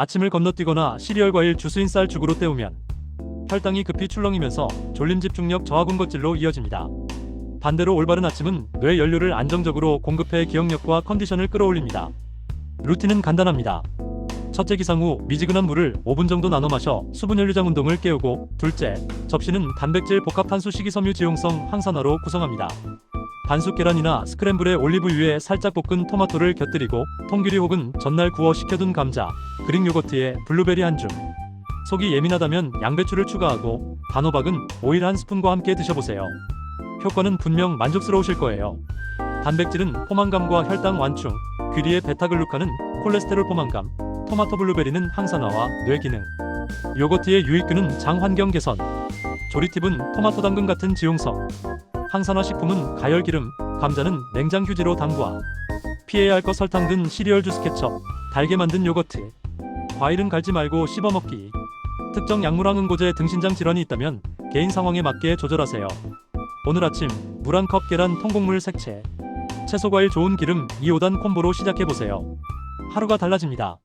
아침을 건너뛰거나 시리얼 과일 주스인 쌀 죽으로 때우면 혈당이 급히 출렁이면서 졸림 집중력 저하 군것질로 이어집니다. 반대로 올바른 아침은 뇌 연료를 안정적으로 공급해 기억력과 컨디션을 끌어올립니다. 루틴은 간단합니다. 첫째 기상 후 미지근한 물을 5분 정도 나눠 마셔 수분 연류장 운동을 깨우고 둘째 접시는 단백질 복합 탄수 식이섬유 지용성 항산화로 구성합니다. 반숙 계란이나 스크램블에 올리브유에 살짝 볶은 토마토를 곁들이고 통규리 혹은 전날 구워 식혀둔 감자, 그릭 요거트에 블루베리 한 줌. 속이 예민하다면 양배추를 추가하고 단호박은 오일 한 스푼과 함께 드셔보세요. 효과는 분명 만족스러우실 거예요. 단백질은 포만감과 혈당 완충, 귀리의 베타글루칸은 콜레스테롤 포만감, 토마토 블루베리는 항산화와 뇌 기능, 요거트의 유익균은 장 환경 개선, 조리팁은 토마토 당근 같은 지용성, 항산화 식품은 가열 기름, 감자는 냉장 휴지로 담궈, 피해야 할 것 설탕 든 시리얼 주스 케첩, 달게 만든 요거트, 과일은 갈지 말고 씹어 먹기. 특정 약물황 응고제 등 신장 질환이 있다면 개인 상황에 맞게 조절하세요. 오늘 아침 물 한 컵 계란 통곡물 색채 채소 과일 좋은 기름 2, 5단 콤보로 시작해 보세요. 하루가 달라집니다.